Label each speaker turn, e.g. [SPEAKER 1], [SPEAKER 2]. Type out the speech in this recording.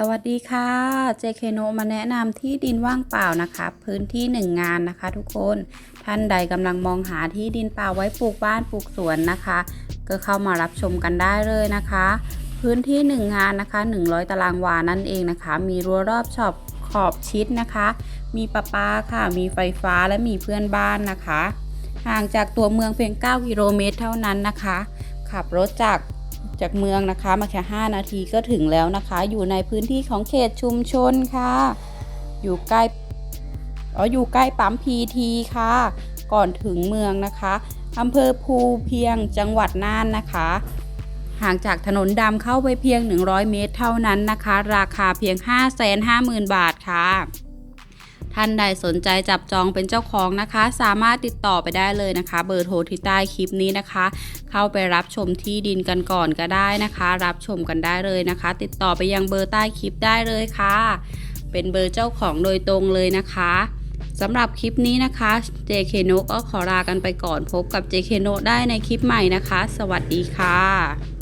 [SPEAKER 1] สวัสดีค่ะ JK n o มาแนะนำที่ดินว่างเปล่านะคะ พื้นที่หนึ่งงานนะคะทุกคน ท่านใดกำลังมองหาที่ดินเปล่าไว้ปลูกบ้านปลูกสวนนะคะ ก็เข้ามารับชมกันได้เลยนะคะ พื้นที่หนึ่งงานนะคะ 100 ตารางวานั่นเองนะคะ มีรั้วรอบชอบขอบชิดนะคะ มีประปาค่ะ มีไฟฟ้าและมีเพื่อนบ้านนะคะ ห่างจากตัวเมืองเพียง 9 กิโลเมตรเท่านั้นนะคะ ขับรถจาก จากเมืองนะคะ มาแค่ 5 นาทีก็ถึงแล้วนะคะ อยู่ในพื้นที่ของเขตชุมชนค่ะ อยู่ใกล้อ๋ออยู่ใกล้ปั๊มพีทีค่ะ ก่อนถึงเมืองนะคะอำเภอภูเพียงจังหวัดน่านนะคะ ห่างจากถนนดำเข้าไปเพียง 100 เมตรเท่านั้นนะคะ ราคาเพียง 550,000 บาทค่ะ ท่านใดสนใจจับจองเป็นเจ้าของนะคะ สามารถติดต่อไปได้เลยนะคะ เบอร์โทรที่ใต้คลิปนี้นะคะ เข้าไปรับชมที่ดินกันก่อนก็ได้นะคะ รับชมกันได้เลยนะคะ ติดต่อไปยังเบอร์ใต้คลิปได้เลยค่ะ เป็นเบอร์เจ้าของโดยตรงเลยนะคะสำหรับคลิปนี้นะคะ JK n o ก็ขอลากันไปก่อนพบกับ JK n o ได้ในคลิปใหม่นะคะ สวัสดีค่ะ